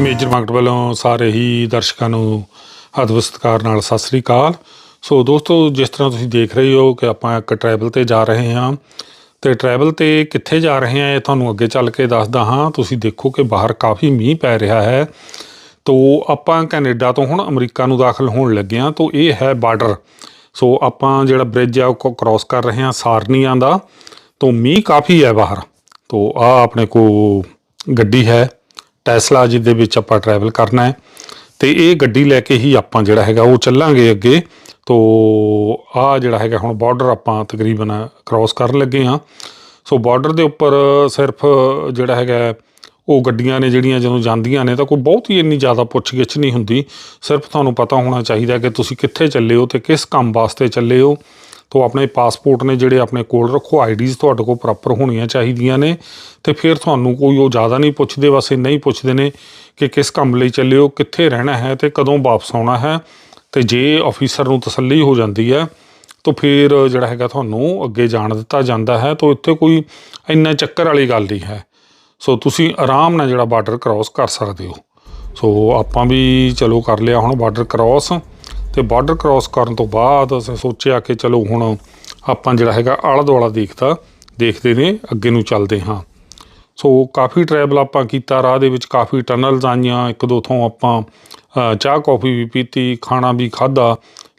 Major market ਵੱਲੋਂ ਸਾਰੇ ਹੀ ਦਰਸ਼ਕਾਂ ਨੂੰ ਅਦਬ ਸਤਿਕਾਰ ਨਾਲ ਸਤਿ ਸ੍ਰੀ ਅਕਾਲ। ਸੋ ਦੋਸਤੋ, ਜਿਸ ਤਰ੍ਹਾਂ ਤੁਸੀਂ ਦੇਖ ਰਹੇ ਹੋ ਕਿ ਆਪਾਂ ਇੱਕ ਟਰੈਵਲ ਤੇ ਜਾ ਰਹੇ ਹਾਂ ਤੇ ਟਰੈਵਲ ਤੇ ਕਿੱਥੇ ਜਾ ਰਹੇ ਹਾਂ, ਇਹ ਤੁਹਾਨੂੰ ਅੱਗੇ ਚੱਲ ਕੇ ਦੱਸਦਾ ਹਾਂ। ਤੁਸੀਂ ਦੇਖੋ ਕਿ ਬਾਹਰ ਕਾਫੀ ਮੀਂਹ ਪੈ ਰਿਹਾ ਹੈ। ਤੋ ਆਪਾਂ ਕੈਨੇਡਾ ਤੋਂ ਹੁਣ ਅਮਰੀਕਾ ਨੂੰ ਦਾਖਲ ਹੋਣ ਲੱਗੇ ਹਾਂ, ਤੋ ਇਹ ਹੈ ਬਾਰਡਰ ਸੋ ਆਪਾਂ ਜਿਹੜਾ ਬ੍ਰਿਜ ਆ, ਉਹ ਕ੍ਰਾਸ ਕਰ ਰਹੇ ਹਾਂ ਸਾਰਨੀਆਂ ਦਾ। ਤੋ ਮੀਂਹ ਕਾਫੀ ਹੈ ਬਾਹਰ। ਤੋ ਆ ਆਪਣੇ ਕੋ ਗੱਡੀ ਹੈ। ਟੈਸਲਾ ਜਿਹਦੇ ਵਿੱਚ ਆਪਾਂ ਟਰੈਵਲ ਕਰਨਾ ਹੈ। ਤੇ ਇਹ ਗੱਡੀ ਲੈ ਕੇ ਹੀ ਆਪਾਂ ਜਿਹੜਾ ਹੈਗਾ ਉਹ ਚੱਲਾਂਗੇ ਅੱਗੇ। ਤੋ ਆ ਜਿਹੜਾ ਹੈਗਾ ਹੁਣ ਬਾਰਡਰ ਆਪਾਂ ਤਕਰੀਬਨ ਕ੍ਰਾਸ ਕਰਨ ਲੱਗੇ ਹਾਂ। ਸੋ ਬਾਰਡਰ ਦੇ ਉੱਪਰ ਸਿਰਫ ਜਿਹੜਾ ਹੈਗਾ ਉਹ ਗੱਡੀਆਂ ਨੇ ਜਿਹੜੀਆਂ ਜਦੋਂ ਜਾਂਦੀਆਂ ਨੇ ਤਾਂ ਕੋਈ ਬਹੁਤ ਹੀ ਇੰਨੀ ਜ਼ਿਆਦਾ ਪੁੱਛਗਿੱਛ ਨਹੀਂ ਹੁੰਦੀ। ਸਿਰਫ ਤੁਹਾਨੂੰ ਪਤਾ ਹੋਣਾ ਚਾਹੀਦਾ ਕਿ ਤੁਸੀਂ ਕਿੱਥੇ ਚੱਲੇ ਹੋ ਤੇ ਕਿਸ ਕੰਮ ਵਾਸਤੇ ਚੱਲੇ ਹੋ। ਤੋ ਆਪਣੇ ਪਾਸਪੋਰਟ ਨੇ ਜਿਹੜੇ ਆਪਣੇ ਕੋਲ ਰੱਖੋ ਆਈਡੀਜ਼ ਤੁਹਾਡੇ ਕੋਲ ਪ੍ਰੋਪਰ ਹੋਣੀਆਂ ਚਾਹੀਦੀਆਂ ਨੇ। ਤੇ ਫਿਰ ਤੁਹਾਨੂੰ ਕੋਈ ਉਹ ਜ਼ਿਆਦਾ ਨਹੀਂ ਪੁੱਛਦੇ, ਬਸ ਇੰਨਾ ਹੀ ਪੁੱਛਦੇ ਨੇ ਕਿ ਕਿਸ ਕੰਮ ਲਈ ਚੱਲੇ ਹੋ ਕਿੱਥੇ ਰਹਿਣਾ ਹੈ ਤੇ ਕਦੋਂ ਵਾਪਸ ਆਉਣਾ ਹੈ। ਤੇ ਜੇ ਅਫੀਸਰ ਨੂੰ ਤਸੱਲੀ ਹੋ ਜਾਂਦੀ ਹੈ, ਤਾਂ ਫਿਰ ਜਿਹੜਾ ਹੈਗਾ ਤੁਹਾਨੂੰ ਅੱਗੇ ਜਾਣ ਦਿੱਤਾ ਜਾਂਦਾ ਹੈ। ਤਾਂ ਇੱਥੇ ਕੋਈ ਇੰਨਾ ਚੱਕਰ ਵਾਲੀ ਗੱਲ ਨਹੀਂ ਹੈ। ਸੋ ਤੁਸੀਂ ਆਰਾਮ ਨਾਲ ਜਿਹੜਾ ਬਾਰਡਰ ਕ੍ਰਾਸ ਕਰ ਸਕਦੇ ਹੋ। ਸੋ ਆਪਾਂ ਵੀ ਚਲੋ ਕਰ ਲਿਆ ਹੁਣ ਬਾਰਡਰ ਕ੍ਰਾਸ ਤੇ ਬਾਰਡਰ ਕ੍ਰਾਸ ਕਰਨ ਤੋਂ ਬਾਅਦ ਅਸੀਂ ਸੋਚਿਆ ਕਿ ਚਲੋ ਹੁਣ ਆਪਾਂ ਜਿਹੜਾ ਹੈਗਾ ਆਲਾ ਦੁਆਲਾ ਦੇਖਦਾ, ਦੇਖਦੇ ਨੇ, ਅੱਗੇ ਨੂੰ ਚੱਲਦੇ ਹਾਂ। ਸੋ ਕਾਫੀ ਟਰੈਵਲ ਆਪਾਂ ਕੀਤਾ, ਰਾਹ ਦੇ ਵਿੱਚ ਕਾਫੀ ਟਨਲਸ ਆਈਆਂ, ਇੱਕ ਦੋ ਥੋਂ ਆਪਾਂ ਚਾਹ ਕੌਫੀ ਵੀ ਪੀਤੀ, ਖਾਣਾ ਵੀ ਖਾਦਾ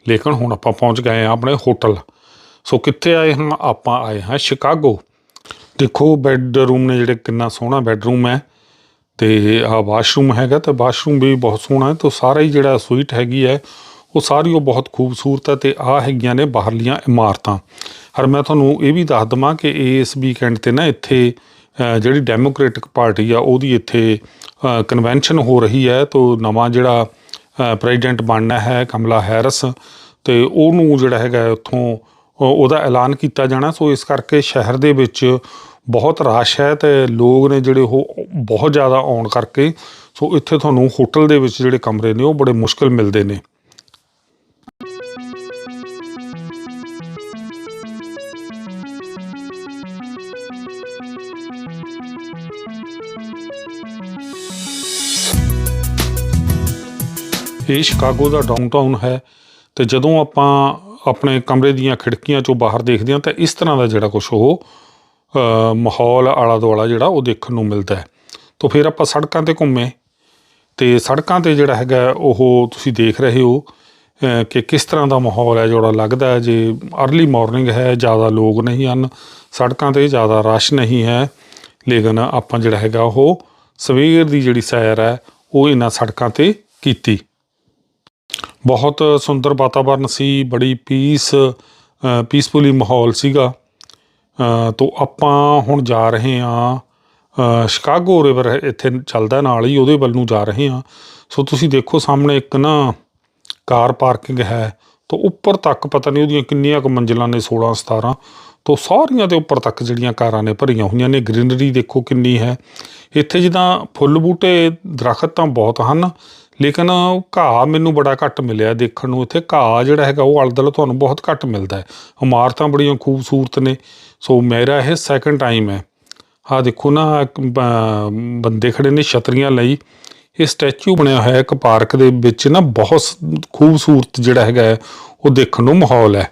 ਲੇਕਿਨ ਹੁਣ ਆਪਾਂ ਪਹੁੰਚ ਗਏ ਹਾਂ ਆਪਣੇ ਹੋਟਲ ਸੋ ਕਿੱਥੇ ਆਏ ਹਾਂ ਆਪਾਂ ਆਏ ਹਾਂ ਸ਼ਿਕਾਗੋ ਦੇਖੋ ਬੈੱਡ ਰੂਮ ਨੇ ਜਿਹੜੇ ਕਿੰਨਾ ਸੋਹਣਾ ਬੈੱਡਰੂਮ ਹੈ, ਤੇ ਆ ਵਾਸ਼ਰੂਮ ਹੈਗਾ ਤੇ ਵਾਸ਼ਰੂਮ ਵੀ ਬਹੁਤ ਸੋਹਣਾ ਹੈ, ਤੇ ਸਾਰਾ ਹੀ ਜਿਹੜਾ ਸੂਈਟ ਹੈਗੀ ਹੈ ਉਹ ਸਾਰੀ ਉਹ ਬਹੁਤ ਖੂਬਸੂਰਤ ਹੈ ਤੇ ਆ ਹੈਗੀਆਂ ਨੇ ਬਾਹਰਲੀਆਂ ਇਮਾਰਤਾਂ। ਹਰ ਮੈਂ ਤੁਹਾਨੂੰ ਇਹ ਵੀ ਦੱਸ ਦਵਾਂ ਕਿ ਇਸ ਵੀਕਐਂਡ ਤੇ ਨਾ ਇੱਥੇ ਜਿਹੜੀ ਡੈਮੋਕ੍ਰੈਟਿਕ ਪਾਰਟੀ ਆ, ਉਹਦੀ ਇੱਥੇ ਕਨਵੈਨਸ਼ਨ ਹੋ ਰਹੀ ਹੈ ਤੋਂ ਨਵਾਂ ਜਿਹੜਾ ਪ੍ਰੈਜ਼ੀਡੈਂਟ ਬਣਨਾ ਹੈ ਕਮਲਾ ਹੈਰਿਸ ਤੇ ਉਹਨੂੰ ਜਿਹੜਾ ਹੈਗਾ ਉੱਥੋਂ ਉਹਦਾ ਐਲਾਨ ਕੀਤਾ ਜਾਣਾ। ਸੋ ਇਸ ਕਰਕੇ ਸ਼ਹਿਰ ਦੇ ਵਿੱਚ ਬਹੁਤ ਰਸ਼ ਹੈ ਤੇ ਲੋਕ ਨੇ ਜਿਹੜੇ ਉਹ ਬਹੁਤ ਜ਼ਿਆਦਾ ਆਉਣ ਕਰਕੇ, ਸੋ ਇੱਥੇ ਤੁਹਾਨੂੰ ਹੋਟਲ ਦੇ ਵਿੱਚ ਜਿਹੜੇ ਕਮਰੇ ਨੇ, ਉਹ ਬੜੇ ਮੁਸ਼ਕਲ ਮਿਲਦੇ ਨੇ। ਇਹ ਸ਼ਿਕਾਗੋ ਦਾ ਡਾਊਨਟਾਊਨ ਹੈ ਤੇ ਜਦੋਂ ਆਪਾਂ ਆਪਣੇ ਕਮਰੇ ਦੀਆਂ ਖਿੜਕੀਆਂ ਚੋਂ ਬਾਹਰ ਦੇਖਦੇ ਹਾਂ ਤਾਂ ਇਸ ਤਰ੍ਹਾਂ ਦਾ ਜਿਹੜਾ ਕੁਝ ਉਹ ਮਾਹੌਲ ਆਲਾ ਦੁਆਲਾ ਜਿਹੜਾ ਉਹ ਦੇਖਣ ਨੂੰ ਮਿਲਦਾ ਹੈ। ਤਾਂ ਫਿਰ ਆਪਾਂ ਸੜਕਾਂ ਤੇ ਘੁੰਮੇ। ਤੇ ਸੜਕਾਂ ਤੇ ਜਿਹੜਾ ਹੈਗਾ ਉਹ ਤੁਸੀਂ ਦੇਖ ਰਹੇ ਹੋ ਕਿ ਕਿਸ ਤਰ੍ਹਾਂ ਦਾ ਮਾਹੌਲ ਹੈ, ਜਿਹੜਾ ਲੱਗਦਾ ਹੈ। ਜੇ अर्ਲੀ ਮਾਰਨਿੰਗ ਹੈ, ਜ਼ਿਆਦਾ ਲੋਕ ਨਹੀਂ ਹਨ, ਸੜਕਾਂ ਤੇ ਜ਼ਿਆਦਾ ਰਸ਼ ਨਹੀਂ ਹੈ। ਲੇਕਿਨ ਆਪਾਂ ਜਿਹੜਾ ਹੈਗਾ ਉਹ ਸਵੇਰ ਦੀ ਜਿਹੜੀ ਸੈਰ ਹੈ, ਉਹ ਇਹਨਾਂ ਸੜਕਾਂ ਤੇ ਕੀਤੀ। ਬਹੁਤ ਸੁੰਦਰ ਵਾਤਾਵਰਨ ਸੀ ਬੜੀ ਪੀਸ ਪੀਸਫੁਲੀ ਮਾਹੌਲ ਸੀਗਾ। ਅ, ਤੋਂ ਆਪਾਂ ਹੁਣ ਜਾ ਰਹੇ ਹਾਂ ਸ਼ਿਕਾਗੋ ਰਿਵਰ ਇੱਥੇ ਚੱਲਦਾ ਨਾਲ ਹੀ ਉਹਦੇ ਵੱਲ ਨੂੰ ਜਾ ਰਹੇ ਹਾਂ। ਸੋ ਤੁਸੀਂ ਦੇਖੋ ਸਾਹਮਣੇ ਇੱਕ ਨਾ ਕਾਰ ਪਾਰਕਿੰਗ ਹੈ ਤੋਂ ਉੱਪਰ ਤੱਕ ਪਤਾ ਨਹੀਂ ਉਹਦੀਆਂ ਕਿੰਨੀਆਂ ਕੁ ਮੰਜ਼ਿਲਾਂ ਨੇ 16 17 ਤੋਂ ਸਾਰੀਆਂ ਦੇ ਉੱਪਰ ਤੱਕ ਜਿਹੜੀਆਂ ਕਾਰਾਂ ਨੇ ਭਰੀਆਂ ਹੋਈਆਂ ਨੇ ਗ੍ਰੀਨਰੀ ਦੇਖੋ ਕਿੰਨੀ ਹੈ। ਇੱਥੇ ਜਿੱਦਾਂ ਫੁੱਲ ਬੂਟੇ ਦਰਖਤ ਤਾਂ ਬਹੁਤ ਹਨ ਲੇਕਿਨ ਘਾਹ ਮੈਨੂੰ ਬੜਾ ਘੱਟ ਮਿਲਿਆ ਦੇਖਣ ਨੂੰ। ਇੱਥੇ ਘਾਹ ਜਿਹੜਾ ਹੈਗਾ ਉਹ ਅਲਦਲ ਤੁਹਾਨੂੰ ਬਹੁਤ ਘੱਟ ਮਿਲਦਾ ਹੈ। ਇਮਾਰਤਾਂ ਬੜੀਆਂ ਖੂਬਸੂਰਤ ਨੇ। ਸੋ ਮੇਰਾ ਇਹ ਸੈਕੰਡ ਟਾਈਮ ਹੈ। ਆ ਦੇਖੋ ਨਾ ਇੱਕ ਬੰਦੇ ਖੜੇ ਨੇ ਛਤਰੀਆਂ ਲਈ। ਇਹ ਸਟੈਚੂ ਬਣਿਆ ਹੋਇਆ ਇੱਕ ਪਾਰਕ ਦੇ ਵਿੱਚ ਨਾ ਬਹੁਤ ਸ- ਖੂਬਸੂਰਤ ਜਿਹੜਾ ਹੈਗਾ ਹੈ, ਉਹ ਦੇਖਣ ਨੂੰ ਮਾਹੌਲ ਹੈ।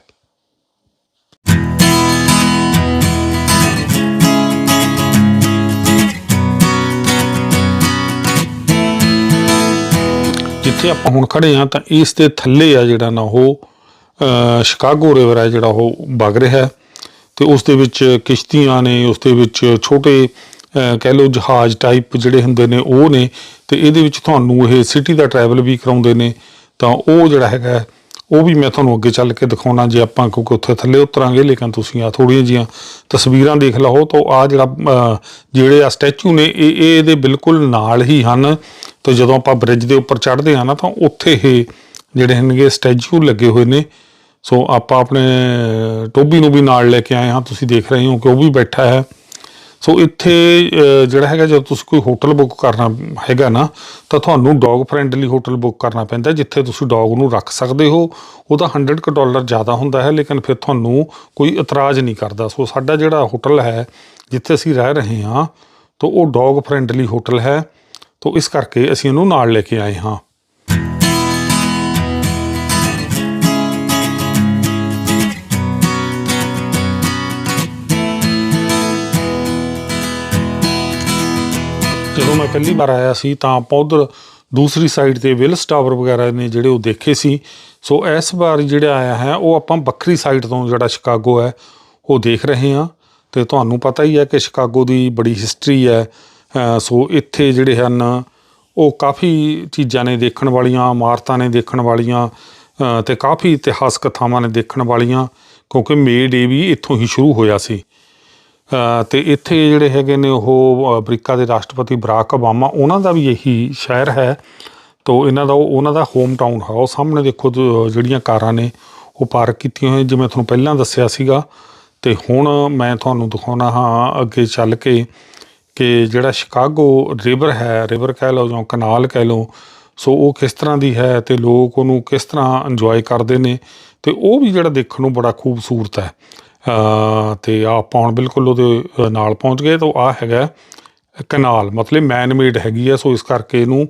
ਜਿੱਥੇ ਆਪਾਂ ਹੁਣ ਖੜੇ ਆ ਤਾਂ ਇਸ ਦੇ ਥੱਲੇ ਆ ਜਿਹੜਾ ਨਾ ਉਹ ਸ਼ਿਕਾਗੋ ਰਿਵਰ ਹੈ ਜਿਹੜਾ ਉਹ ਵਗ ਰਿਹਾ ਹੈ। ਤੇ ਉਸ ਦੇ ਵਿੱਚ ਕਿਸ਼ਤੀਆਂ ਨੇ, ਉਸ ਦੇ ਵਿੱਚ ਛੋਟੇ ਕਹਿ ਲਓ ਜਹਾਜ਼ ਟਾਈਪ ਜਿਹੜੇ ਹੁੰਦੇ ਨੇ ਉਹ ਨੇ। ਤੇ ਇਹਦੇ ਵਿੱਚ ਤੁਹਾਨੂੰ ਇਹ ਸਿਟੀ ਦਾ ਟਰੈਵਲ ਵੀ ਕਰਾਉਂਦੇ ਨੇ। ਤਾਂ ਉਹ ਜਿਹੜਾ ਹੈਗਾ ਉਹ ਵੀ ਮੈਂ ਤੁਹਾਨੂੰ ਅੱਗੇ ਚੱਲ ਕੇ ਦਿਖਾਉਣਾ ਜੇ ਆਪਾਂ ਕਿਉਂਕਿ ਉੱਥੇ ਥੱਲੇ ਉਤਰਾਂਗੇ, ਲੇਕਿਨ ਤੁਸੀਂ ਆ ਥੋੜੀਆਂ ਜੀਆਂ ਤਸਵੀਰਾਂ ਦੇਖ ਲਓ ਤਾਂ ਆ ਜਿਹੜਾ ਜਿਹੜੇ ਆ ਸਟੈਚੂ ਨੇ, ਇਹ ਇਹ ਇਹਦੇ ਬਿਲਕੁਲ ਨਾਲ ਹੀ ਹਨ। ਤੇ ਜਦੋਂ ਆਪਾਂ ਬ੍ਰਿਜ ਦੇ ਉੱਪਰ ਚੜ੍ਹਦੇ ਆ ਨਾ, ਤਾਂ ਉੱਥੇ ਇਹ ਜਿਹੜੇ ਹਨਗੇ ਸਟੈਚੂ ਲੱਗੇ ਹੋਏ ਨੇ। ਸੋ ਆਪਾਂ ਆਪਣੇ ਟੋਬੀ ਨੂੰ ਵੀ ਨਾਲ ਲੈ ਕੇ ਆਏ ਹਾਂ, ਤੁਸੀਂ ਦੇਖ ਰਹੇ ਹੋ ਕਿ ਉਹ ਵੀ ਬੈਠਾ ਹੈ। ਸੋ ਇੱਥੇ ਜਿਹੜਾ ਹੈਗਾ ਜਦੋਂ ਤੁਸੀਂ ਕੋਈ ਹੋਟਲ ਬੁੱਕ ਕਰਨਾ ਹੈਗਾ ਨਾ, ਤਾਂ ਤੁਹਾਨੂੰ ਡੌਗ ਫ੍ਰੈਂਡਲੀ ਹੋਟਲ ਬੁੱਕ ਕਰਨਾ ਪੈਂਦਾ, ਜਿੱਥੇ ਤੁਸੀਂ ਡੌਗ ਨੂੰ ਰੱਖ ਸਕਦੇ ਹੋ। ਉਹਦਾ 100 ਕੁ ਡਾਲਰ ਜ਼ਿਆਦਾ ਹੁੰਦਾ ਹੈ, ਲੇਕਿਨ ਫਿਰ ਤੁਹਾਨੂੰ ਕੋਈ ਇਤਰਾਜ਼ ਨਹੀਂ ਕਰਦਾ। ਸੋ ਸਾਡਾ ਜਿਹੜਾ ਹੋਟਲ ਹੈ, ਜਿੱਥੇ ਅਸੀਂ ਰਹਿ ਰਹੇ ਹਾਂ, ਤਾਂ ਉਹ ਡੌਗ ਫ੍ਰੈਂਡਲੀ ਹੋਟਲ ਹੈ। ਤਾਂ ਇਸ ਕਰਕੇ ਅਸੀਂ ਇਹਨੂੰ ਨਾਲ ਲੈ ਕੇ ਆਏ ਹਾਂ। ਮੈਂ ਪਹਿਲੀ ਵਾਰ ਆਇਆ ਸੀ, ਤਾਂ ਆਪਾਂ ਉਧਰ ਦੂਸਰੀ ਸਾਈਡ ਤੇ ਵਿਲਸ ਟਾਵਰ ਵਗੈਰਾ ਨੇ ਜਿਹੜੇ ਉਹ ਦੇਖੇ ਸੀ। ਸੋ ਇਸ ਵਾਰ ਜਿਹੜਾ ਆਇਆ ਹੈ, ਉਹ ਆਪਾਂ ਵੱਖਰੀ ਸਾਈਡ ਤੋਂ ਜਿਹੜਾ ਸ਼ਿਕਾਗੋ ਹੈ, ਉਹ ਦੇਖ ਰਹੇ ਹਾਂ। ਤੇ ਤੁਹਾਨੂੰ ਪਤਾ ਹੀ ਹੈ ਕਿ ਸ਼ਿਕਾਗੋ ਦੀ ਬੜੀ ਹਿਸਟਰੀ ਹੈ। ਸੋ ਇੱਥੇ ਜਿਹੜੇ ਹਨ, ਉਹ ਕਾਫੀ ਚੀਜ਼ਾਂ ਨੇ ਦੇਖਣ ਵਾਲੀਆਂ, ਇਮਾਰਤਾਂ ਨੇ ਦੇਖਣ ਵਾਲੀਆਂ, ਅਹ, ਤੇ ਕਾਫੀ ਇਤਿਹਾਸਕ ਥਾਵਾਂ ਨੇ ਦੇਖਣ ਵਾਲੀਆਂ, ਕਿਉਂਕਿ ਮੇ ਡੇ ਵੀ ਇੱਥੋਂ ਹੀ ਸ਼ੁਰੂ ਹੋਇਆ ਸੀ। ਤੇ ਇੱਥੇ ਜਿਹੜੇ ਹੈਗੇ ਨੇ ਉਹ ਅਮਰੀਕਾ ਦੇ ਰਾਸ਼ਟਰਪਤੀ ਬਰਾਕ ਓਬਾਮਾ, ਉਹਨਾਂ ਦਾ ਵੀ ਇਹੀ ਸ਼ਹਿਰ ਹੈ। ਤੋਂ ਇਹਨਾਂ ਦਾ ਉਹ- ਉਹਨਾਂ ਦਾ ਹੋਮ ਟਾਊਨ ਹੈ। ਉਹ ਸਾਹਮਣੇ ਦੇਖੋ ਜੋ ਜਿਹੜੀਆਂ ਕਾਰਾਂ ਨੇ, ਉਹ ਪਾਰਕ ਕੀਤੀਆਂ ਹੋਈਆਂ, ਜਿਵੇਂ ਤੁਹਾਨੂੰ ਪਹਿਲਾਂ ਦੱਸਿਆ ਸੀਗਾ। ਤੇ ਹੁਣ ਮੈਂ ਤੁਹਾਨੂੰ ਦਿਖਾਉਣਾ ਹਾਂ ਅੱਗੇ ਚੱਲ ਕੇ ਕਿ ਜਿਹੜਾ ਸ਼ਿਕਾਗੋ ਰਿਵਰ ਹੈ, ਰਿਵਰ ਕਹਿ ਲਓ ਜਾਂ ਕਨਾਲ ਕਹਿ ਲਓ, ਸੋ ਉਹ ਕਿਸ ਤਰ੍ਹਾਂ ਦੀ ਹੈ ਤੇ ਲੋਕ ਉਹਨੂੰ ਕਿਸ ਤਰ੍ਹਾਂ ਇੰਜੋਏ ਕਰਦੇ ਨੇ। ਤੇ ਉਹ ਵੀ ਜਿਹੜਾ ਦੇਖਣ ਨੂੰ ਬੜਾ ਖੂਬਸੂਰਤ ਹੈ। ਅ ਤੇ ਆਪਾਂ ਹੁਣ ਬਿਲਕੁਲ ਉਹਦੇ ਨਾਲ ਪਹੁੰਚ ਗਏ ਤਾਂ ਆ ਹੈਗਾ ਕਨਾਲ। ਮਤਲਬ ਮੈਨ ਮੇਡ ਹੈਗੀ ਆ ਸੋ ਇਸ ਕਰਕੇ ਇਹਨੂੰ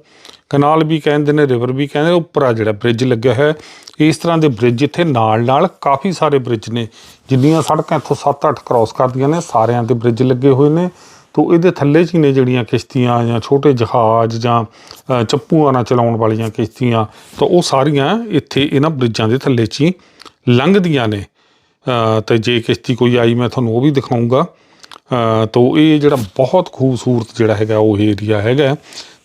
ਕਨਾਲ ਵੀ ਕਹਿੰਦੇ ਨੇ ਰਿਵਰ ਵੀ ਕਹਿੰਦੇ ਉੱਪਰ ਆ ਜਿਹੜਾ ਬ੍ਰਿਜ ਲੱਗਿਆ ਹੈ ਇਸ ਤਰ੍ਹਾਂ ਦੇ ਬ੍ਰਿਜ ਇੱਥੇ ਨਾਲ ਨਾਲ ਕਾਫੀ ਸਾਰੇ ਬ੍ਰਿਜ ਨੇ ਜਿੰਨੀਆਂ ਸੜਕਾਂ ਇੱਥੋਂ 7-8 ਕ੍ਰਾਸ ਕਰਦੀਆਂ ਨੇ ਸਾਰਿਆਂ ਤੇ ਬ੍ਰਿਜ ਲੱਗੇ ਹੋਏ ਨੇ। ਤੋਂ ਇਹਦੇ ਥੱਲੇ 'ਚ ਹੀ ਨੇ ਜਿਹੜੀਆਂ ਕਿਸ਼ਤੀਆਂ ਜਾਂ ਛੋਟੇ ਜਹਾਜ਼ ਜਾਂ ਅ, ਚੱਪੂਆਂ ਨਾਲ ਚਲਾਉਣ ਵਾਲੀਆਂ ਕਿਸ਼ਤੀਆਂ। ਤਾਂ ਉਹ ਸਾਰੀਆਂ ਇੱਥੇ ਇਹਨਾਂ ਬ੍ਰਿਜਾਂ ਦੇ ਥੱਲੇ 'ਚ ਹੀ ਲੰਘਦੀਆਂ ਨੇ। ਤੇ ਜੇ ਕਿਸ਼ਤੀ ਕੋਈ ਆਈ ਮੈਂ ਤੁਹਾਨੂੰ ਉਹ ਵੀ ਦਿਖਾਉਂਗਾ ਅ, ਤੋ ਇਹ ਜਿਹੜਾ ਬਹੁਤ ਖੂਬਸੂਰਤ ਜਿਹੜਾ ਹੈਗਾ ਉਹ ਏਰੀਆ ਹੈਗਾ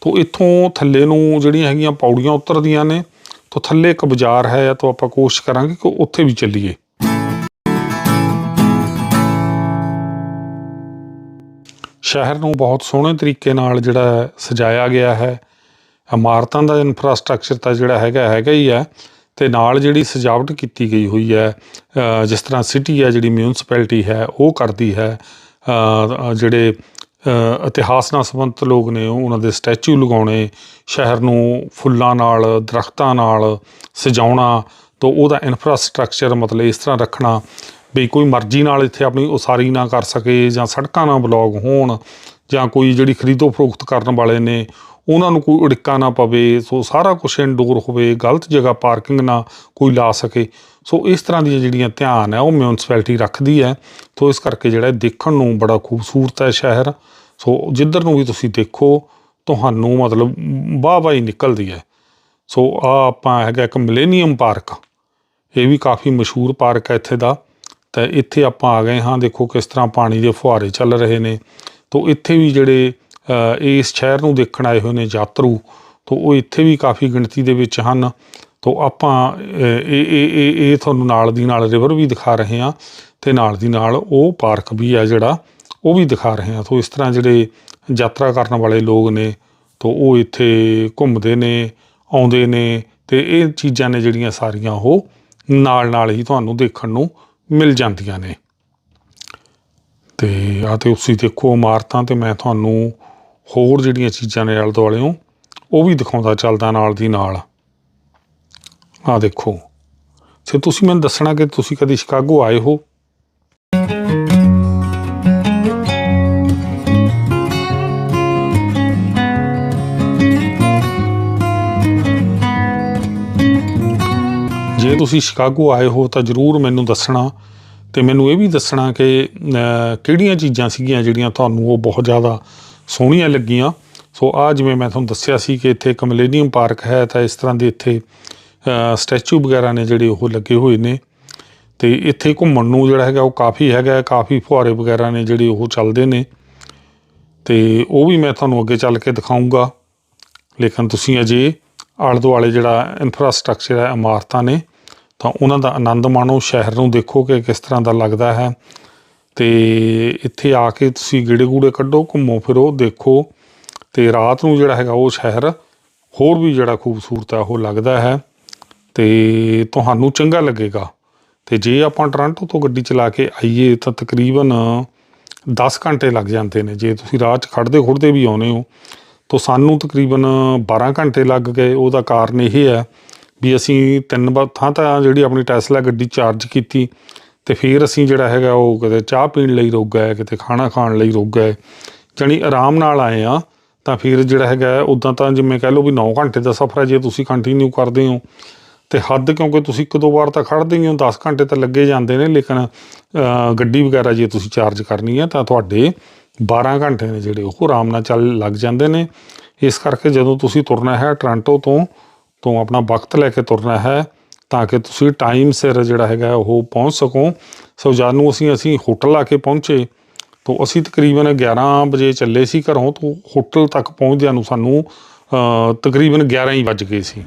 ਤੋ ਇੱਥੋਂ ਥੱਲੇ ਨੂੰ ਜਿਹੜੀਆਂ ਹੈਗੀਆਂ ਪੌੜੀਆਂ ਉਤਰਦੀਆਂ ਨੇ ਤੋ ਥੱਲੇ ਇੱਕ ਬਾਜ਼ਾਰ ਹੈ ਤਾਂ ਆਪਾਂ ਕੋਸ਼ਿਸ਼ ਕਰਾਂਗੇ ਕਿ ਉੱਥੇ ਵੀ ਚੱਲੀਏ। ਸ਼ਹਿਰ ਨੂੰ ਬਹੁਤ ਸੋਹਣੇ ਤਰੀਕੇ ਨਾਲ ਜਿਹੜਾ ਸਜਾਇਆ ਗਿਆ ਹੈ। ਇਮਾਰਤਾਂ ਦਾ ਇਨਫਰਾਸਟ੍ਰਕਚਰ ਤਾਂ ਜਿਹੜਾ ਹੈਗਾ ਹੈਗਾ ਹੀ ਹੈ। ਤੇ ਨਾਲ ਜਿਹੜੀ ਸਜਾਵਟ ਕੀਤੀ ਗਈ ਹੋਈ ਹੈ ਜਿਸ ਤਰ੍ਹਾਂ ਸਿਟੀ ਹੈ, ਜਿਹੜੀ ਮਿਊਨਿਸਪੈਲਿਟੀ ਹੈ, ਉਹ ਕਰਦੀ ਹੈ ਜਿਹੜੇ ਇਤਿਹਾਸ ਨਾਲ ਸੰਬੰਧਿਤ ਲੋਕ ਨੇ ਉਹਨਾਂ ਦੇ ਸਟੈਚੂ ਲਗਾਉਣੇ, ਸ਼ਹਿਰ ਨੂੰ ਫੁੱਲਾਂ ਨਾਲ, ਦਰਖਤਾਂ ਨਾਲ ਸਜਾਉਣਾ, ਤੋਂ ਉਹਦਾ ਇਨਫਰਾਸਟ੍ਰਕਚਰ ਮਤਲਬ ਇਸ ਤਰ੍ਹਾਂ ਰੱਖਣਾ, ਵੀ ਕੋਈ ਮਰਜ਼ੀ ਨਾਲ ਇੱਥੇ ਆਪਣੀ ਉਸਾਰੀ ਨਾ ਕਰ ਸਕੇ ਜਾਂ ਸੜਕਾਂ ਨਾ ਬਲੌਕ ਹੋਣ ਜਾਂ ਕੋਈ ਜਿਹੜੀ ਖਰੀਦੋ ਫਰੋਖਤ ਕਰਨ ਵਾਲੇ ਨੇ, ਉਹਨਾਂ ਨੂੰ ਕੋਈ ਉੜਿੱਕਾ ਨਾ ਪਵੇ, ਸੋ ਸਾਰਾ ਕੁਝ ਇਨਡੋਰ ਹੋਵੇ, ਗਲਤ ਜਗ੍ਹਾ ਪਾਰਕਿੰਗ ਨਾ ਕੋਈ ਲਾ ਸਕੇ। ਸੋ ਇਸ ਤਰ੍ਹਾਂ ਦੀਆਂ ਜਿਹੜੀਆਂ ਧਿਆਨ ਹੈ, ਉਹ ਮਿਊਨਿਸਪੈਲਿਟੀ ਰੱਖਦੀ ਹੈ। ਸੋ ਇਸ ਕਰਕੇ ਜਿਹੜਾ ਦੇਖਣ ਨੂੰ ਬੜਾ ਖੂਬਸੂਰਤ ਹੈ ਸ਼ਹਿਰ। ਸੋ ਜਿੱਧਰ ਨੂੰ ਵੀ ਤੁਸੀਂ ਦੇਖੋ, ਤੁਹਾਨੂੰ ਮਤਲਬ ਵਾਹ ਵਾਹ ਹੀ ਨਿਕਲਦੀ ਹੈ। ਸੋ ਆ ਆਪਾਂ ਹੈਗਾ ਇੱਕ ਮਿਲੇਨੀਅਮ ਪਾਰਕ ਇਹ ਵੀ ਕਾਫੀ ਮਸ਼ਹੂਰ ਪਾਰਕ ਹੈ ਇੱਥੇ ਦਾ। ਤੇ ਇੱਥੇ ਆਪਾਂ ਆ ਗਏ ਹਾਂ, ਦੇਖੋ ਕਿਸ ਤਰ੍ਹਾਂ ਪਾਣੀ ਦੇ ਫੁਹਾਰੇ ਚੱਲ ਰਹੇ ਨੇ। ਤੋਂ ਇੱਥੇ ਵੀ ਜਿਹੜੇ ਇਸ ਸ਼ਹਿਰ ਨੂੰ ਦੇਖਣ ਆਏ ਹੋਏ ਨੇ ਯਾਤਰੂ, ਤੋਂ ਉਹ ਇੱਥੇ ਵੀ ਕਾਫੀ ਗਿਣਤੀ ਦੇ ਵਿੱਚ ਹਨ। ਤੋਂ ਆਪਾਂ ਇਹ ਇਹ ਇਹ ਤੁਹਾਨੂੰ ਨਾਲ ਦੀ ਨਾਲ ਰਿਵਰ ਵੀ ਦਿਖਾ ਰਹੇ ਹਾਂ ਤੇ ਨਾਲ ਦੀ ਨਾਲ ਉਹ ਪਾਰਕ ਵੀ ਆ ਜਿਹੜਾ, ਉਹ ਵੀ ਦਿਖਾ ਰਹੇ ਹਾਂ। ਤੋਂ ਇਸ ਤਰ੍ਹਾਂ ਜਿਹੜੇ ਯਾਤਰਾ ਕਰਨ ਵਾਲੇ ਲੋਕ ਨੇ, ਤੋਂ ਉਹ ਇੱਥੇ ਘੁੰਮਦੇ ਨੇ, ਆਉਂਦੇ ਨੇ ਤੇ ਇਹ ਚੀਜ਼ਾਂ ਨੇ ਜਿਹੜੀਆਂ ਸਾਰੀਆਂ ਉਹ ਨਾਲ ਨਾਲ ਹੀ ਤੁਹਾਨੂੰ ਦੇਖਣ ਨੂੰ ਮਿਲ ਜਾਂਦੀਆਂ ਨੇ। ਤੇ ਆ ਤੇ ਤੁਸੀਂ ਦੇਖੋ ਇਮਾਰਤਾਂ ਤੇ ਮੈਂ ਤੁਹਾਨੂੰ ਹੋਰ ਜਿਹੜੀਆਂ ਚੀਜ਼ਾਂ ਨੇ ਆਲੇ ਦੁਆਲਿਓਂ ਉਹ ਵੀ ਦਿਖਾਉਂਦਾ ਚੱਲਦਾ ਨਾਲ ਦੀ ਨਾਲ। ਆ ਦੇਖੋ। ਤੇ ਤੁਸੀਂ ਮੈਨੂੰ ਦੱਸਣਾ ਕਿ ਤੁਸੀਂ ਕਦੀ ਸ਼ਿਕਾਗੋ ਆਏ ਹੋ? ਜੇ ਤੁਸੀਂ ਸ਼ਿਕਾਗੋ ਆਏ ਹੋ ਤਾਂ ਜਰੂਰ ਮੈਨੂੰ ਦੱਸਣਾ ਤੇ ਮੈਨੂੰ ਇਹ ਵੀ ਦੱਸਣਾ ਕਿ ਕਿਹੜੀਆਂ ਚੀਜ਼ਾਂ ਸੀਗੀਆਂ ਜਿਹੜੀਆਂ ਤੁਹਾਨੂੰ ਉਹ ਬਹੁਤ ਜ਼ਿਆਦਾ ਸੋਹਣੀਆਂ ਲੱਗੀਆਂ। ਸੋ ਆ ਜਿਵੇਂ ਮੈਂ ਤੁਹਾਨੂੰ ਦੱਸਿਆ ਸੀ ਕਿ ਇੱਥੇ ਇੱਕ ਮਿਲੇਨੀਅਮ ਪਾਰਕ ਹੈ, ਤਾਂ ਇਸ ਤਰ੍ਹਾਂ ਦੇ ਇੱਥੇ ਸਟੈਚੂ ਵਗੈਰਾ ਨੇ ਜਿਹੜੇ ਉਹ ਲੱਗੇ ਹੋਏ ਨੇ। ਤੇ ਇੱਥੇ ਘੁੰਮਣ ਨੂੰ ਜਿਹੜਾ ਹੈਗਾ ਉਹ ਕਾਫੀ ਹੈਗਾ ਕਾਫੀ ਫੁਹਾਰੇ ਵਗੈਰਾ ਨੇ ਜਿਹੜੇ ਉਹ ਚੱਲਦੇ ਨੇ। ਤੇ ਉਹ ਵੀ ਮੈਂ ਤੁਹਾਨੂੰ ਅੱਗੇ ਚੱਲ ਕੇ ਦਿਖਾਉਂਗਾ ਲੇਕਿਨ ਤੁਸੀਂ ਅਜੇ ਆਲੇ ਦੁਆਲੇ ਜਿਹੜਾ ਇਨਫਰਾਸਟ੍ਰਕਚਰ ਹੈ, ਇਮਾਰਤਾਂ ਨੇ ਤਾਂ ਉਹਨਾਂ ਦਾ ਆਨੰਦ ਮਾਣੋ, ਸ਼ਹਿਰ ਨੂੰ ਦੇਖੋ ਕਿ ਕਿਸ ਤਰ੍ਹਾਂ ਦਾ ਲੱਗਦਾ ਹੈ। ਤੇ ਇੱਥੇ ਆ ਕੇ ਤੁਸੀਂ ਗੇੜੇ ਗੂੜੇ ਕੱਢੋ, ਘੁੰਮੋ ਫਿਰੋ, ਦੇਖੋ। ਤੇ ਰਾਤ ਨੂੰ ਜਿਹੜਾ ਹੈਗਾ ਉਹ ਸ਼ਹਿਰ, ਹੋਰ ਵੀ ਜਿਹੜਾ ਖੂਬਸੂਰਤ ਹੈ ਉਹ ਲੱਗਦਾ ਹੈ। ਤੇ ਤੁਹਾਨੂੰ ਚੰਗਾ ਲੱਗੇਗਾ। ਤੇ ਜੇ ਆਪਾਂ ਟੋਰਾਂਟੋ ਤੋਂ ਗੱਡੀ ਚਲਾ ਕੇ ਆਈਏ, ਤਾਂ ਤਕਰੀਬਨ 10 ਘੰਟੇ ਲੱਗ ਜਾਂਦੇ ਨੇ। ਜੇ ਤੁਸੀਂ ਰਾਹ 'ਚ ਖੜਦੇ ਖੁੜਦੇ ਵੀ ਆਉਨੇ ਹੋ, ਤਾਂ ਸਾਨੂੰ ਤਕਰੀਬਨ 12 ਘੰਟੇ ਲੱਗ ਗਏ। ਉਹਦਾ ਕਾਰਨ ਇਹ ਹੈ ਵੀ ਅਸੀਂ ਤਿੰਨ ਵਾਰ ਥਾਂ ਤਾਂ ਜਿਹੜੀ ਆਪਣੀ ਟੈਸਲਾ ਗੱਡੀ ਚਾਰਜ ਕੀਤੀ ਤੇ ਫਿਰ ਅਸੀਂ ਜਿਹੜਾ ਹੈਗਾ ਉਹ ਕਿਤੇ ਚਾਹ ਪੀਣ ਲਈ ਰੁਕ ਗਏ, ਕਿਤੇ ਖਾਣਾ ਖਾਣ ਲਈ ਰੁਕ ਗਏ। ਜਾਣੀ ਆਰਾਮ ਨਾਲ ਆਏ ਆ ਤਾਂ ਫਿਰ ਜਿਹੜਾ ਹੈਗਾ ਉਦਾਂ ਤਾਂ ਜਿਵੇਂ ਕਹਿ ਲਓ ਵੀ 9 ਘੰਟੇ ਦਾ ਸਫ਼ਰ ਹੈ, ਜੇ ਤੁਸੀਂ ਕੰਟੀਨਿਊ ਕਰਦੇ ਹੋ। ਤੇ ਹੱਦ ਕਿਉਂਕਿ ਤੁਸੀਂ ਇੱਕ ਦੋ ਵਾਰ ਤਾਂ ਖੜਦੇ ਹੀ ਹੋ 10 ਘੰਟੇ ਤਾਂ ਲੱਗੇ ਜਾਂਦੇ ਨੇ, ਲੇਕਿਨ ਗੱਡੀ ਵਗੈਰਾ ਜੇ ਤੁਸੀਂ ਚਾਰਜ ਕਰਨੀ ਹੈ, ਤਾਂ ਤੁਹਾਡੇ 12 ਘੰਟੇ ਨੇ ਜਿਹੜੇ ਉਹ ਆਰਾਮ ਨਾਲ ਚੱਲ ਲੱਗ ਜਾਂਦੇ ਨੇ। ਇਸ ਕਰਕੇ ਜਦੋਂ ਤੁਸੀਂ ਤੁਰਨਾ ਹੈ ਟੋਰਾਂਟੋ ਤੋਂ ਤੋਂ ਆਪਣਾ ਵਕਤ ਲੈ ਕੇ ਤੁਰਨਾ ਹੈ ਤਾਂ ਕਿ ਤੁਸੀਂ ਟਾਈਮ ਸਿਰ ਜਿਹੜਾ ਹੈਗਾ ਉਹ ਪਹੁੰਚ ਸਕੋ। ਸੋ ਜਦ ਨੂੰ ਅਸੀਂ ਅਸੀਂ ਹੋਟਲ ਆ ਕੇ ਪਹੁੰਚੇ, ਤੋਂ ਅਸੀਂ ਤਕਰੀਬਨ 11 ਵਜੇ ਚੱਲੇ ਸੀ ਘਰੋਂ, ਤੋਂ ਹੋਟਲ ਤੱਕ ਪਹੁੰਚਦਿਆਂ ਨੂੰ ਸਾਨੂੰ ਤਕਰੀਬਨ 11 ਹੀ ਵੱਜ ਗਏ ਸੀ।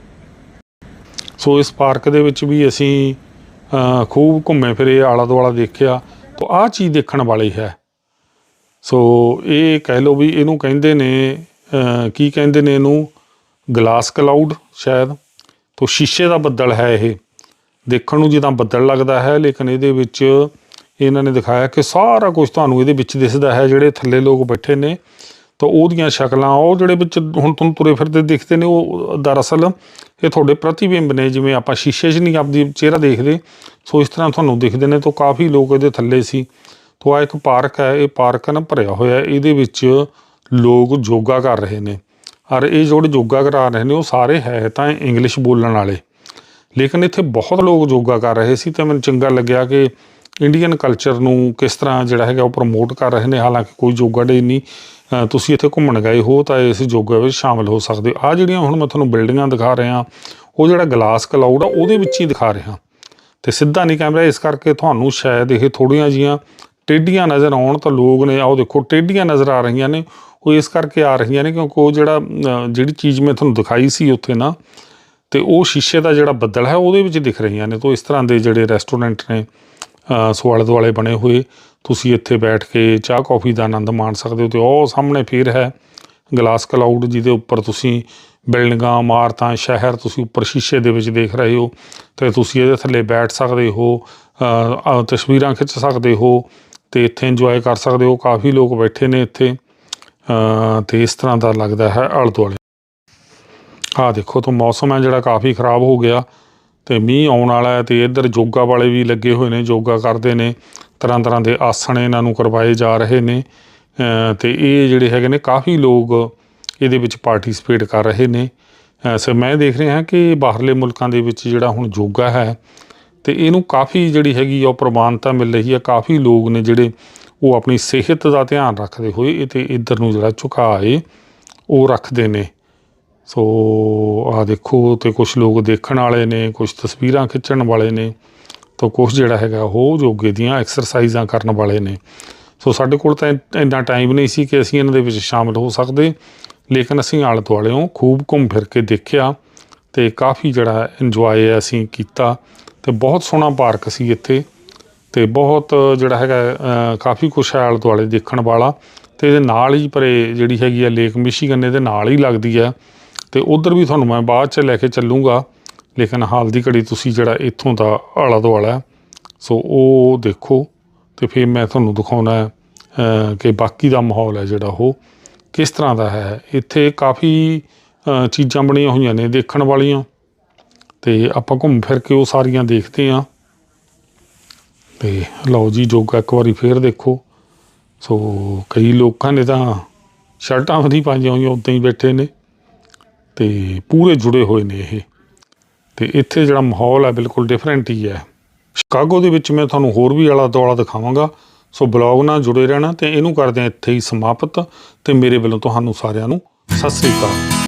ਸੋ ਇਸ ਪਾਰਕ ਦੇ ਵਿੱਚ ਵੀ ਅਸੀਂ ਖੂਬ ਘੁੰਮੇ, ਫਿਰੇ ਆਲਾ ਦੁਆਲਾ ਦੇਖਿਆ। ਤਾਂ ਆਹ ਚੀਜ਼ ਦੇਖਣ ਵਾਲੀ ਹੈ। ਸੋ ਇਹ ਕਹਿ ਲਓ ਵੀ ਇਹਨੂੰ ਕਹਿੰਦੇ ਨੇ ਕੀ ਕਹਿੰਦੇ ਨੇ ਇਹਨੂੰ? ਗਲਾਸ ਕਲਾਊਡ ਸ਼ਾਇਦ, ਤੋਂ ਸ਼ੀਸ਼ੇ ਦਾ ਬੱਦਲ ਹੈ ਇਹ। ਦੇਖਣ ਨੂੰ ਜਿੱਦਾਂ ਬੱਦਲ ਲੱਗਦਾ ਹੈ, ਲੇਕਿਨ ਇਹਦੇ ਵਿੱਚ ਇਹਨਾਂ ਨੇ ਦਿਖਾਇਆ ਕਿ ਸਾਰਾ ਕੁਝ ਤੁਹਾਨੂੰ ਇਹਦੇ ਵਿੱਚ ਦਿਸਦਾ ਹੈ, ਜਿਹੜੇ ਥੱਲੇ ਲੋਕ ਬੈਠੇ ਨੇ। ਤਾਂ ਉਹਦੀਆਂ ਸ਼ਕਲਾਂ, ਉਹ ਜਿਹੜੇ ਵਿੱਚ ਹੁਣ ਤੁਹਾਨੂੰ ਤੁਰੇ ਫਿਰਦੇ ਦਿਖਦੇ ਨੇ, ਉਹ ਦਰਅਸਲ ਇਹ ਤੁਹਾਡੇ ਪ੍ਰਤੀਬਿੰਬ ਨੇ, ਜਿਵੇਂ ਆਪਾਂ ਸ਼ੀਸ਼ੇ 'ਚ ਨਹੀਂ ਆਪਦੀ ਚਿਹਰਾ ਦੇਖਦੇ, ਸੋ ਇਸ ਤਰ੍ਹਾਂ ਤੁਹਾਨੂੰ ਦਿਖਦੇ ਨੇ, ਤਾਂ ਕਾਫੀ ਲੋਕ ਇਹਦੇ ਥੱਲੇ ਸੀ। ਤੋਂ ਆ ਇੱਕ ਪਾਰਕ ਹੈ, ਇਹ ਪਾਰਕ ਨਾ ਭਰਿਆ ਹੋਇਆ ਇਹਦੇ ਵਿੱਚ ਲੋਕ ਯੋਗਾ ਕਰ ਰਹੇ ਨੇ। ਔਰ ਇਹ ਜਿਹੜੇ ਯੋਗਾ ਕਰਾ ਰਹੇ ਨੇ, ਉਹ ਸਾਰੇ ਹੈ ਤਾਂ ਇੰਗਲਿਸ਼ ਬੋਲਣ ਵਾਲੇ। ਲੇਕਿਨ ਇੱਥੇ ਬਹੁਤ ਲੋਕ ਯੋਗਾ ਕਰ ਰਹੇ ਸੀ ਤੇ ਮੈਨੂੰ ਚੰਗਾ ਲੱਗਿਆ ਕਿ ਇੰਡੀਅਨ ਕਲਚਰ ਨੂੰ ਕਿਸ ਤਰ੍ਹਾਂ ਜਿਹੜਾ ਹੈਗਾ ਉਹ ਪ੍ਰਮੋਟ ਕਰ ਰਹੇ ਨੇ। ਹਾਲਾਂਕਿ ਕੋਈ ਯੋਗਾ ਡੇ ਨਹੀਂ ਤੁਸੀਂ ਇੱਥੇ ਘੁੰਮਣ ਗਏ ਹੋ ਤਾਂ ਇਸ ਯੋਗਾ ਵਿੱਚ ਸ਼ਾਮਲ ਹੋ ਸਕਦੇ ਹੋ। ਆ ਜਿਹੜੀਆਂ ਹੁਣ ਮੈਂ ਤੁਹਾਨੂੰ ਬਿਲਡਿੰਗਾਂ ਦਿਖਾ ਰਿਹਾ, ਉਹ ਜਿਹੜਾ ਗਲਾਸ ਕਲਾਊਡ ਆ, ਉਹਦੇ ਵਿੱਚ ਹੀ ਦਿਖਾ ਰਿਹਾ। ਤੇ ਸਿੱਧਾ ਨਹੀਂ ਕੈਮਰਾ ਇਸ ਕਰਕੇ ਤੁਹਾਨੂੰ ਸ਼ਾਇਦ ਇਹ ਥੋੜੀਆਂ ਜੀਆਂ ਟੇਢੀਆਂ ਨਜ਼ਰ ਆਉਣ ਤਾਂ ਲੋਕ ਨੇ ਆਓ ਦੇਖੋ ਟੇਢੀਆਂ ਨਜ਼ਰ ਆ ਰਹੀਆਂ ਨੇ। ਉਹ ਇਸ ਕਰਕੇ ਆ ਰਹੀਆਂ ਨੇ ਕਿਉਂਕਿ ਉਹ ਜਿਹੜਾ ਜਿਹੜੀ ਚੀਜ਼ ਮੈਂ ਤੁਹਾਨੂੰ ਦਿਖਾਈ ਸੀ ਉੱਥੇ ਨਾ ਤੇ ਉਹ ਸ਼ੀਸ਼ੇ ਦਾ ਜਿਹੜਾ ਬੱਦਲ ਹੈ ਉਹਦੇ ਵਿੱਚ ਦਿਖ ਰਹੀਆਂ ਨੇ ਤੋਂ ਇਸ ਤਰ੍ਹਾਂ ਦੇ ਜਿਹੜੇ ਰੈਸਟੋਰੈਂਟ ਨੇ ਅ, ਦੁਆਲੇ ਬਣੇ ਹੋਏ ਤੁਸੀਂ ਇੱਥੇ ਬੈਠ ਕੇ ਚਾਹ ਕੌਫੀ ਦਾ ਆਨੰਦ ਮਾਣ ਸਕਦੇ ਹੋ ਤੇ ਉਹ ਸਾਹਮਣੇ ਫਿਰ ਹੈ ਗਲਾਸ ਕਲਾਊਡ ਜਿਹਦੇ ਉੱਪਰ ਤੁਸੀਂ ਬਿਲਡਿੰਗਾਂ ਇਮਾਰਤਾਂ ਸ਼ਹਿਰ ਤੁਸੀਂ ਉੱਪਰ ਸ਼ੀਸ਼ੇ ਦੇ ਵਿੱਚ ਦੇਖ ਰਹੇ ਹੋ ਤੇ ਤੁਸੀਂ ਇਹਦੇ ਥੱਲੇ ਬੈਠ ਸਕਦੇ ਹੋ ਤਸਵੀਰਾਂ ਖਿੱਚ ਸਕਦੇ ਹੋ ਤੇ ਇੱਥੇ ਇੰਜੋਏ ਕਰ ਸਕਦੇ ਹੋ ਕਾਫੀ ਲੋਕ ਬੈਠੇ ਨੇ ਇੱਥੇ। ਤੇ ਇਸ ਤਰ੍ਹਾਂ ਦਾ ਲੱਗਦਾ ਹੈ ਆਲੇ ਦੁਆਲੇ ਆਹ ਦੇਖੋ ਤਾਂ ਮੌਸਮ ਹੈ ਜਿਹੜਾ ਕਾਫੀ ਖਰਾਬ ਹੋ ਗਿਆ ਤੇ ਮੀਂਹ ਆਉਣ ਵਾਲਾ ਹੈ ਤੇ ਇੱਧਰ ਯੋਗਾ ਵਾਲੇ ਵੀ ਲੱਗੇ ਹੋਏ ਨੇ ਯੋਗਾ ਕਰਦੇ ਨੇ ਤਰ੍ਹਾਂ ਤਰ੍ਹਾਂ ਦੇ ਆਸਣ ਇਹਨਾਂ ਨੂੰ ਕਰਵਾਏ ਜਾ ਰਹੇ ਨੇ। ਅ, ਤੇ ਇਹ ਜਿਹੜੇ ਹੈਗੇ ਨੇ ਕਾਫੀ ਲੋਕ ਇਹਦੇ ਵਿੱਚ ਪਾਰਟਿਸਿਪੇਟ ਕਰ ਰਹੇ ਨੇ। ਅ, ਸੋ ਮੈਂ ਦੇਖ ਰਿਹਾ ਹਾਂ ਕਿ ਬਾਹਰਲੇ ਮੁਲਕਾਂ ਦੇ ਵਿੱਚ ਜਿਹੜਾ ਹੁਣ ਯੋਗਾ ਹੈ ਤੇ ਇਹਨੂੰ ਕਾਫੀ ਜਿਹੜੀ ਹੈਗੀ ਆ ਉਹ ਪ੍ਰਮਾਨਤਾ ਮਿਲ ਰਹੀ ਹੈ ਕਾਫੀ ਲੋਕ ਨੇ ਜਿਹੜੇ ਉਹ ਆਪਣੀ ਸਿਹਤ ਦਾ ਧਿਆਨ ਰੱਖਦੇ ਹੋਏ ਇਹ ਤੇ ਇੱਧਰ ਨੂੰ ਜਿਹੜਾ ਝੁਕਾਅ ਏ ਉਹ ਰੱਖਦੇ ਨੇ। ਸੋ ਆ ਦੇਖੋ, ਤੇ ਕੁਝ ਲੋਕ ਦੇਖਣ ਵਾਲੇ ਨੇ ਕੁਝ ਤਸਵੀਰਾਂ ਖਿੱਚਣ ਵਾਲੇ ਨੇ, ਤਾਂ ਕੁਝ ਜਿਹੜਾ ਹੈਗਾ ਉਹ ਯੋਗੇ ਦੀਆਂ ਐਕਸਰਸਾਈਜ਼ਾਂ ਕਰਨ ਵਾਲੇ ਨੇ। ਸੋ ਸਾਡੇ ਕੋਲ ਤਾਂ ਇੰਨਾ ਟਾਈਮ ਨਹੀਂ ਸੀ ਕਿ ਅਸੀਂ ਇਹਨਾਂ ਦੇ ਵਿੱਚ ਸ਼ਾਮਲ ਹੋ ਸਕਦੇ, ਲੇਕਿਨ ਅਸੀਂ ਆਲੇ ਦੁਆਲਿਓਂ ਖੂਬ ਘੁੰਮ ਫਿਰ ਕੇ ਦੇਖਿਆ ਤੇ ਕਾਫੀ ਜਿਹੜਾ ਇੰਜੋਏ ਅਸੀਂ ਕੀਤਾ ਤੇ ਬਹੁਤ ਸੋਹਣਾ ਪਾਰਕ ਸੀ ਇੱਥੇ। ਤੇ ਬਹੁਤ ਜਿਹੜਾ ਹੈਗਾ ਕਾਫੀ ਕੁਛ ਹੈ ਆਲੇ ਦੁਆਲੇ ਦੇਖਣ ਵਾਲਾ। ਤੇ ਇਹਦੇ ਨਾਲ ਹੀ ਪਰੇ ਜਿਹੜੀ ਹੈਗੀ ਆ ਲੇਕ ਮਿਸ਼ੀਗਨ, ਇਹਦੇ ਨਾਲ ਹੀ ਲੱਗਦੀ ਆ ਤੇ ਉਧਰ ਵੀ ਤੁਹਾਨੂੰ ਮੈਂ ਬਾਅਦ ਚ ਲੈ ਕੇ ਚੱਲੂੰਗਾ। ਲੇਕਿਨ ਹਾਲ ਦੀ ਘੜੀ ਤੁਸੀਂ ਜਿਹੜਾ ਇੱਥੋਂ ਦਾ ਆਲਾ ਦੁਆਲਾ ਸੋ ਉਹ ਦੇਖੋ। ਤੇ ਫਿਰ ਮੈਂ ਤੁਹਾਨੂੰ ਦਿਖਾਉਣਾ ਕਿ ਬਾਕੀ ਦਾ ਮਾਹੌਲ ਹੈ ਜਿਹੜਾ ਉਹ ਕਿਸ ਤਰ੍ਹਾਂ ਦਾ ਹੈ। ਇੱਥੇ ਕਾਫੀ ਚੀਜ਼ਾਂ ਬਣੀਆਂ ਹੋਈਆਂ ਨੇ ਦੇਖਣ ਵਾਲੀਆਂ। ਤੇ ਆਪਾਂ ਘੁੰਮ ਫਿਰ ਕੇ ਉਹ ਸਾਰੀਆਂ ਦੇਖਦੇ ਹਾਂ। ਤੇ ਲਓ ਜੀ ਜੋਗਾ ਇੱਕ ਵਾਰੀ ਫੇਰ ਦੇਖੋ। ਸੋ ਕਈ ਲੋਕਾਂ ਨੇ ਤਾਂ ਸ਼ਰਟਾਂ ਵੀ ਨਹੀਂ ਪਾਈਆਂ ਹੋਈਆਂ, ਉਦਾਂ ਹੀ ਬੈਠੇ ਨੇ। ਤੇ ਪੂਰੇ ਜੁੜੇ ਹੋਏ ਨੇ ਇਹ। ਤੇ ਇੱਥੇ ਜਿਹੜਾ ਮਾਹੌਲ ਹੈ, ਬਿਲਕੁਲ ਡਿਫਰੈਂਟ ਹੀ ਹੈ। ਸ਼ਿਕਾਗੋ ਦੇ ਵਿੱਚ ਮੈਂ ਤੁਹਾਨੂੰ ਹੋਰ ਵੀ ਆਲਾ ਦੁਆਲਾ ਦਿਖਾਵਾਂਗਾ। ਸੋ ਬਲੌਗ ਨਾਲ ਜੁੜੇ ਰਹਿਣਾ ਤੇ ਇਹਨੂੰ ਕਰਦੇ ਹਾਂ ਇੱਥੇ ਹੀ ਸਮਾਪਤ। ਤੇ ਮੇਰੇ ਵੱਲੋਂ ਤੁਹਾਨੂੰ ਸਾਰਿਆਂ ਨੂੰ ਸਤਿ ਸ੍ਰੀ ਅਕਾਲ।